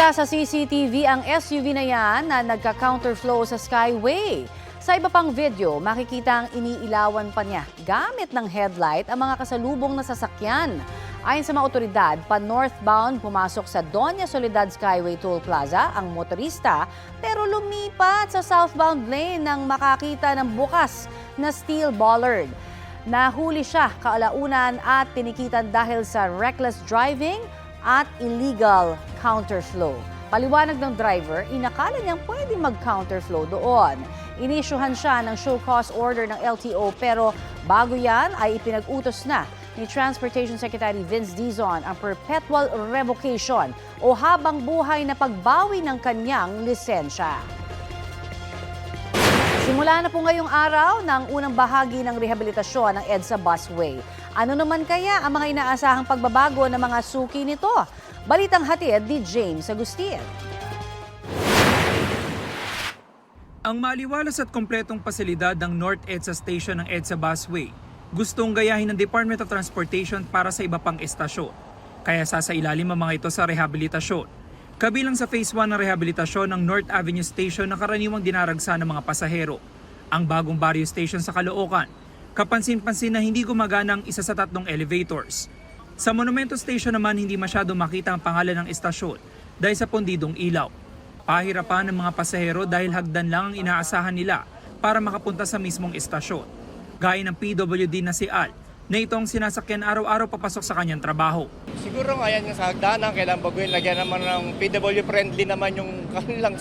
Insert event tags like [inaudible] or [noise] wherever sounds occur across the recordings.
Nakita sa CCTV ang SUV na yan na nagka-counterflow sa Skyway. Sa iba pang video, makikita ang iniilawan pa niya gamit ng headlight ang mga kasalubong na sasakyan. Ayon sa mga otoridad, pa northbound pumasok sa Doña Soledad Skyway Toll Plaza ang motorista pero lumipat sa southbound lane nang makakita ng bukas na steel bollard. Nahuli siya kaalaunan at tinikitan dahil sa reckless driving at illegal counterflow. Paliwanag ng driver, inakala niyang pwede mag-counterflow doon. Inisyuhan siya ng show cause order ng LTO pero bago yan ay ipinag-utos na ni Transportation Secretary Vince Dizon ang perpetual revocation o habang buhay na pagbawi ng kanyang lisensya. Simula na po ngayong araw ng unang bahagi ng rehabilitasyon ng EDSA Busway. Ano naman kaya ang mga inaasahang pagbabago ng mga suki nito? Balitang hatid ni James Agustin. Ang maliwalas at kompletong pasilidad ng North EDSA Station ng EDSA Busway gustong gayahin ng Department of Transportation para sa iba pang estasyon. Kaya sasailalim ang mga ito sa rehabilitasyon. Kabilang sa Phase 1 ng rehabilitasyon ng North Avenue Station na karaniwang dinaragsa ng mga pasahero. Ang bagong Barrio Station sa Caloocan. Kapansin-pansin na hindi gumagana ang isa sa tatlong elevators. Sa Monumento Station naman hindi masyado makita ang pangalan ng estasyon dahil sa pondidong ilaw. Pahirapan ng mga pasahero dahil hagdan lang ang inaasahan nila para makapunta sa mismong estasyon. Gaya ng PWD na si Al, na itong sinasakyan araw-araw papasok sa kanyang trabaho. Siguro nga yung sa hagdanan, kailangan baguhin. Lagyan naman ng PW friendly naman yung [laughs] kanilang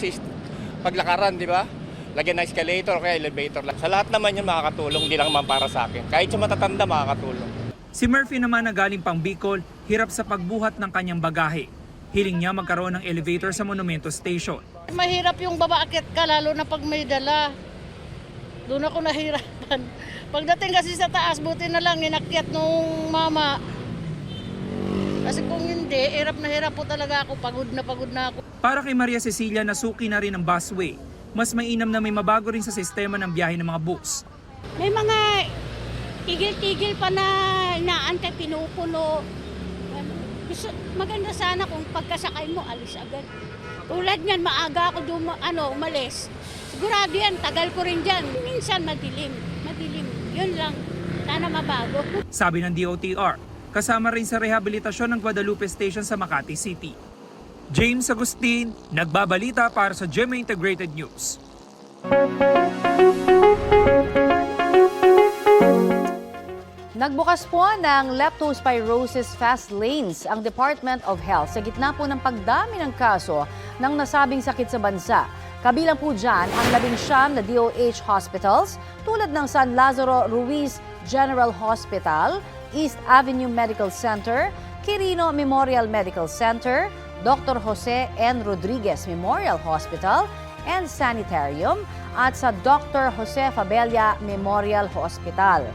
paglakaran, di ba? Lagyan ng escalator kaya elevator lang. Sa lahat naman yun makakatulong, hindi lang naman para sa akin. Kahit sa matatanda makakatulong. Si Murphy naman na galing pang Bicol, hirap sa pagbuhat ng kanyang bagahe. Hiling niya magkaroon ng elevator sa Monumento Station. Mahirap yung babakit ka, lalo na pag may dala. Doon ako nahirapan. [laughs] Pagdating kasi sa taas, buti na lang inakyat nung mama. Kasi kung hindi, hirap na hirap po talaga ako. Pagod na pagod na ako. Para kay Maria Cecilia na suki na rin ang busway, mas mainam na may mabago rin sa sistema ng biyahe ng mga bus. May mga tigil-tigil pa na inaantay, pinupuno. Ano, Gusto, maganda sana kung pagkasakay mo, alis agad. Tulad niyan, maaga ako dum, ano, umalis. Sigurado yan, tagal ko rin dyan. Minsan madilim, madilim. Yun lang, sana mabago. Sabi ng DOTR, kasama rin sa rehabilitasyon ng Guadalupe Station sa Makati City. James Agustin, nagbabalita para sa GMA Integrated News. Nagbukas po ng leptospirosis fast lanes ang Department of Health sa gitna po ng pagdami ng kaso ng nasabing sakit sa bansa. Kabilang po dyan ang labing siyam na DOH hospitals tulad ng San Lazaro Ruiz General Hospital, East Avenue Medical Center, Quirino Memorial Medical Center, Dr. Jose N. Rodriguez Memorial Hospital, and Sanitarium at sa Dr. Jose Fabella Memorial Hospital.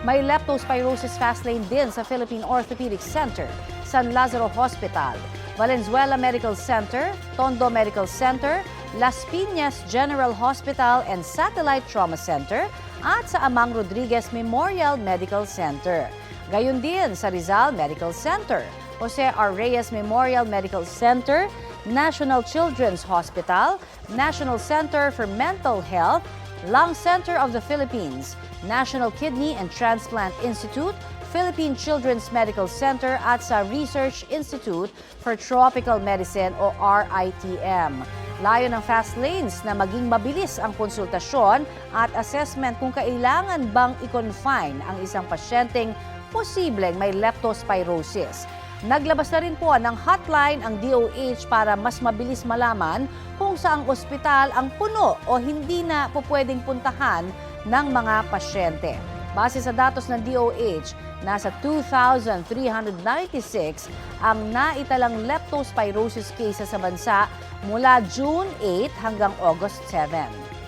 May leptospirosis fast lane din sa Philippine Orthopedic Center, San Lazaro Hospital, Valenzuela Medical Center, Tondo Medical Center, Las Piñas General Hospital and Satellite Trauma Center at sa Amang Rodriguez Memorial Medical Center. Gayon din sa Rizal Medical Center, Jose R. Reyes Memorial Medical Center, National Children's Hospital, National Center for Mental Health, Lung Center of the Philippines, National Kidney and Transplant Institute, Philippine Children's Medical Center at sa Research Institute for Tropical Medicine o RITM. Layo ng fast lanes na maging mabilis ang konsultasyon at assessment kung kailangan bang i-confine ang isang pasyenteng posibleng may leptospirosis. Naglabas na rin po ng hotline ang DOH para mas mabilis malaman kung saang ospital ang puno o hindi na po pwedeng puntahan ng mga pasyente. Base sa datos ng DOH, nasa 2,396 ang naitalang leptospirosis cases sa bansa mula June 8 hanggang August 7.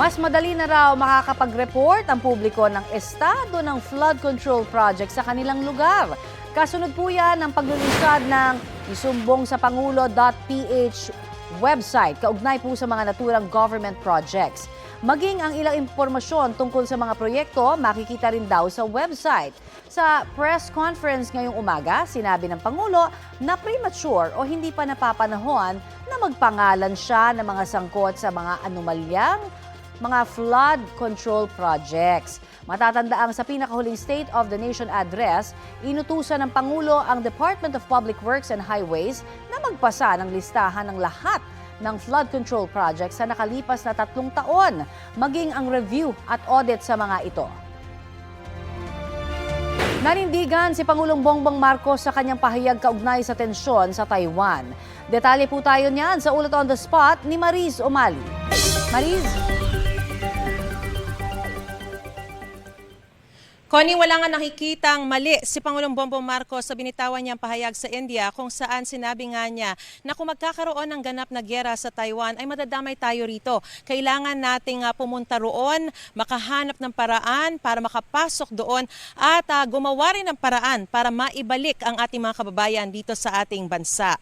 Mas madali na raw makakapag-report ang publiko ng estado ng flood control project sa kanilang lugar. Kasunod po yan ang paglulunsad ng isumbong sa pangulo.ph website kaugnay po sa mga naturang government projects. Maging ang ilang impormasyon tungkol sa mga proyekto makikita rin daw sa website. Sa press conference ngayong umaga, sinabi ng Pangulo na premature o hindi pa napapanahon na magpangalan siya ng mga sangkot sa mga anomalyang mga flood control projects. Matatandaang sa pinakahuling State of the Nation address, inutusan ng Pangulo ang Department of Public Works and Highways na magpasa ng listahan ng lahat ng flood control projects sa nakalipas na tatlong taon, maging ang review at audit sa mga ito. Nanindigan si Pangulong Bongbong Marcos sa kanyang pahayag kaugnay sa tensyon sa Taiwan. Detalye po tayo niyan sa ulat on the spot ni Mariz Umali. Mariz? Connie, wala nga nakikitang mali si Pangulong Bongbong Marcos sa binitawan niyang pahayag sa India kung saan sinabi nga niya na kung magkakaroon ng ganap na gyera sa Taiwan ay madadamay tayo rito. Kailangan nating ah, pumunta roon, makahanap ng paraan para makapasok doon at ah, gumawa rin ng paraan para maibalik ang ating mga kababayan dito sa ating bansa.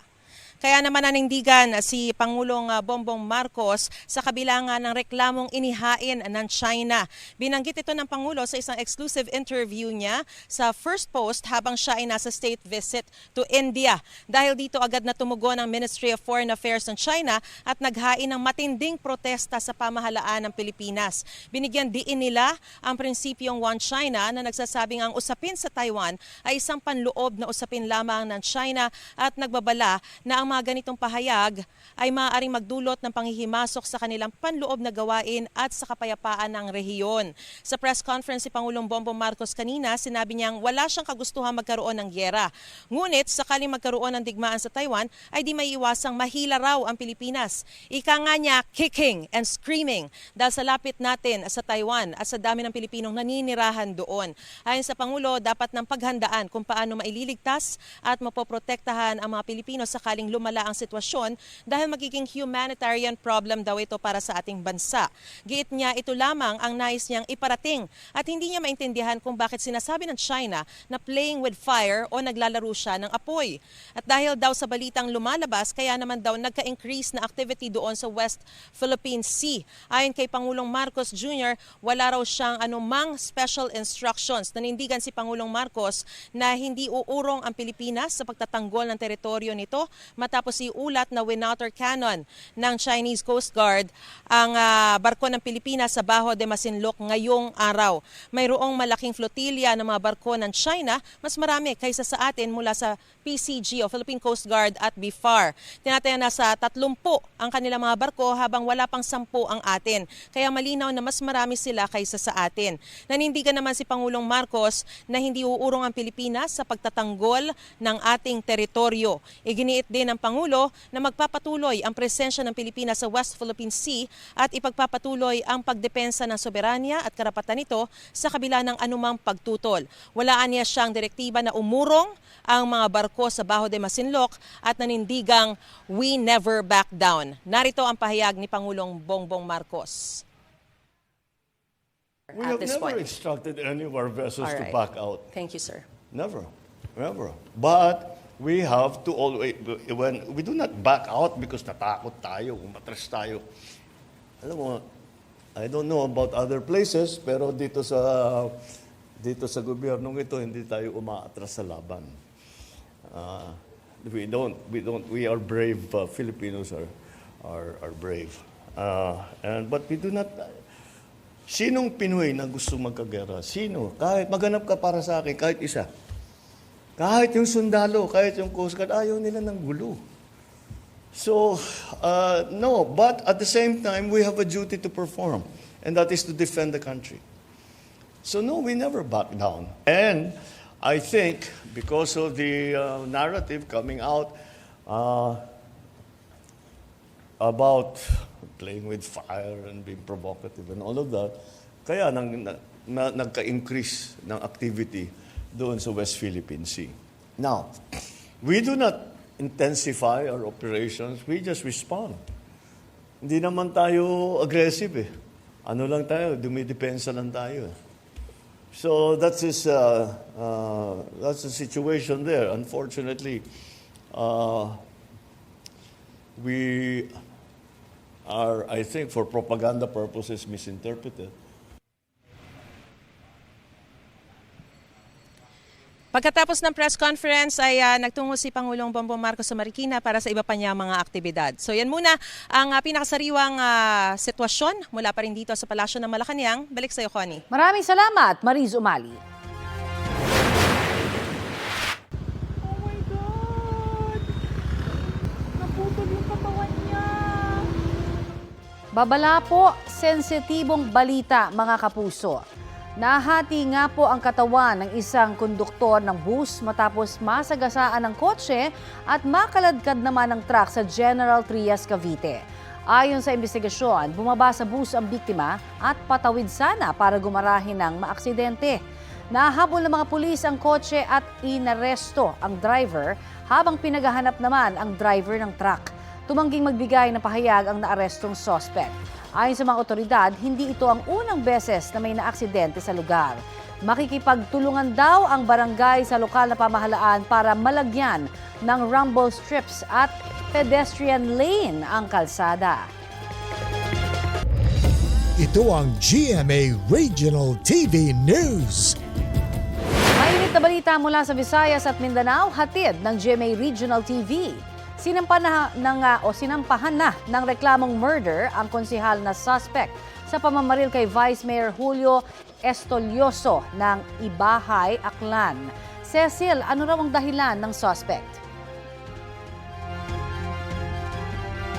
Kaya naman nanindigan si Pangulong ah, Bongbong Marcos sa kabila nga ng reklamong inihain ng China. Binanggit ito ng Pangulo sa isang exclusive interview niya sa First Post habang siya ay nasa state visit to India. Dahil dito agad na tumugon ang Ministry of Foreign Affairs ng China at naghain ng matinding protesta sa pamahalaan ng Pilipinas. Binigyan diin nila ang prinsipyong One China na nagsasabing ang usapin sa Taiwan ay isang panloob na usapin lamang ng China at nagbabala na ang mga ganitong pahayag ay maaaring magdulot ng panghihimasok sa kanilang panloob na gawain at sa kapayapaan ng rehiyon. Sa press conference si Pangulong Bongbong Marcos kanina, sinabi niyang wala siyang kagustuhan magkaroon ng gyera. Ngunit sakaling magkaroon ng digmaan sa Taiwan ay di may iwasang mahila raw ang Pilipinas. Ika nga niya kicking and screaming dahil sa lapit natin sa Taiwan at sa dami ng Pilipinong naninirahan doon. Ayon sa Pangulo, dapat ng paghandaan kung paano maililigtas at mapoprotektahan ang mga Pilipino sakaling lumala ang sitwasyon dahil magiging humanitarian problem daw ito para sa ating bansa. Giit niya ito lamang ang nais niyang iparating at hindi niya maintindihan kung bakit sinasabi ng China na playing with fire o naglalaro siya ng apoy. At dahil daw sa balitang lumalabas, kaya naman daw nagka-increase na activity doon sa West Philippine Sea. Ayon kay Pangulong Marcos Jr., wala raw siyang anumang special instructions. Nanindigan si Pangulong Marcos na hindi uurong ang Pilipinas sa pagtatanggol ng teritoryo nito matapos iulat na winouter cannon ng Chinese Coast Guard ang ah, barko ng Pilipinas sa Baho de Masinloc ngayong araw. Mayroong malaking flotilya ng mga barko ng China, mas marami kaysa sa atin mula sa PCG o Philippine Coast Guard at BIFAR. Tinataya na sa 30 ang kanilang mga barko habang wala pang 10 ang atin. Kaya malinaw na mas marami sila kaysa sa atin. Nanindigan naman si Pangulong Marcos na hindi uurong ang Pilipinas sa pagtatanggol ng ating teritoryo. Iginiit din ng Pangulo na magpapatuloy ang presensya ng Pilipinas sa West Philippine Sea at ipagpapatuloy ang pagdepensa ng soberanya at karapatan nito sa kabila ng anumang pagtutol. Walaan niya siyang direktiba na umurong ang mga barko sa Baho de Masinloc at nanindigang we never back down. Narito ang pahayag ni Pangulong Bongbong Marcos. We have never point. instructed any of our vessels All to right. back out. Thank you, sir. Never, never. But we have to always, when we do not back out because natakot tayo, umatras tayo. Alam mo, I don't know about other places, pero dito sa dito sa gobyernong ito, hindi tayo umaatras sa laban. Uh, we don't, we don't, we are brave. Uh, Filipinos are, are, are brave. Uh, and but we do not. Sinong Pinoy na gusto magkagera? Sino? Kahit maganap ka para sa akin, kahit isa. Kahit yung sundalo, kahit yung Coast Guard, ayaw nila ng gulo. So, uh, no, but at the same time, we have a duty to perform, and that is to defend the country. So, no, we never back down. And I think because of the uh, narrative coming out uh, about playing with fire and being provocative and all of that, kaya nang, na, na, nagka-increase ng activity doon sa West Philippine Sea. Now, we do not intensify our operations, we just respond. Hindi naman tayo aggressive eh. Ano lang tayo, dumidepensa lang tayo. So that's his, uh, uh, that's the situation there. Unfortunately, uh, we are, I think, for propaganda purposes, misinterpreted. Pagkatapos ng press conference ay ah, nagtungo si Pangulong Bongbong Marcos sa Marikina para sa iba pa niyang mga aktibidad. So yan muna ang ah, pinakasariwang ah, sitwasyon mula pa rin dito sa Palasyo ng Malacanang. Balik sa iyo, Connie. Maraming salamat, Mariz Umali. Babala po, sensitibong balita mga kapuso. Nahati nga po ang katawan ng isang konduktor ng bus matapos masagasaan ng kotse at makaladkad naman ng truck sa General Trias, Cavite. Ayon sa investigasyon, bumaba sa bus ang biktima at patawid sana para gumarahin ng maaksidente. Nahabol ng mga pulis ang kotse at inaresto ang driver habang pinagahanap naman ang driver ng truck. Tumangging magbigay ng pahayag ang naarestong sospek. Ayon sa mga otoridad, hindi ito ang unang beses na may naaksidente sa lugar. Makikipagtulungan daw ang barangay sa lokal na pamahalaan para malagyan ng rumble strips at pedestrian lane ang kalsada. Ito ang GMA Regional TV News. Mainit na balita mula sa Visayas at Mindanao, hatid ng GMA Regional TV. Sinampan na, ng, ah, o sinampahan na ng reklamong murder ang konsihal na suspect sa pamamaril kay Vice Mayor Julio Estolioso ng Ibahay, Aklan. Cecil, ano raw ang dahilan ng suspect?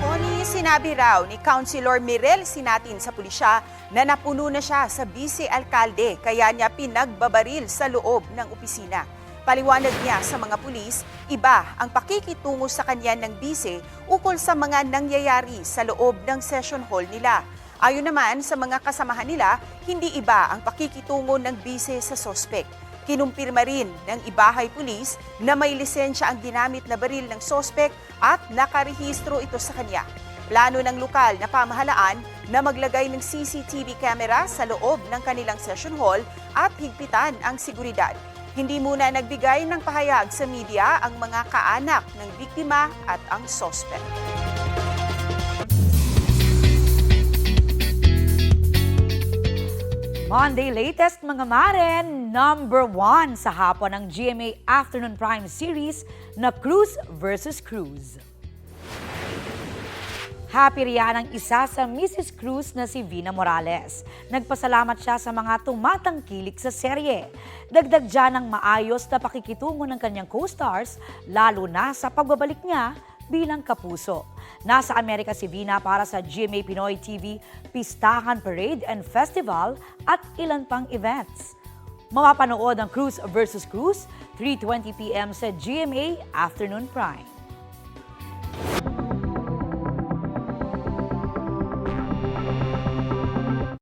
Connie, sinabi raw ni Councilor Mirel Sinatin sa pulisya na napuno na siya sa vice-alkalde kaya niya pinagbabaril sa loob ng opisina. Paliwanag niya sa mga pulis, iba ang pakikitungo sa kanya ng bise ukol sa mga nangyayari sa loob ng session hall nila. Ayon naman sa mga kasamahan nila, hindi iba ang pakikitungo ng bise sa sospek. Kinumpirma rin ng Ibahay Police na may lisensya ang ginamit na baril ng sospek at nakarehistro ito sa kanya. Plano ng lokal na pamahalaan na maglagay ng CCTV camera sa loob ng kanilang session hall at higpitan ang seguridad. Hindi muna nagbigay ng pahayag sa media ang mga kaanak ng biktima at ang sospek. Monday latest mga maren, number one sa hapon ng GMA Afternoon Prime Series na Cruz versus Cruz. Happy riyan ang isa sa Mrs. Cruz na si Vina Morales. Nagpasalamat siya sa mga tumatangkilik sa serye. Dagdag dyan ang maayos na pakikitungo ng kanyang co-stars, lalo na sa pagbabalik niya bilang kapuso. Nasa Amerika si Vina para sa GMA Pinoy TV, Pistahan Parade and Festival at ilan pang events. Mapapanood ang Cruz versus Cruz, 3.20pm sa GMA Afternoon Prime.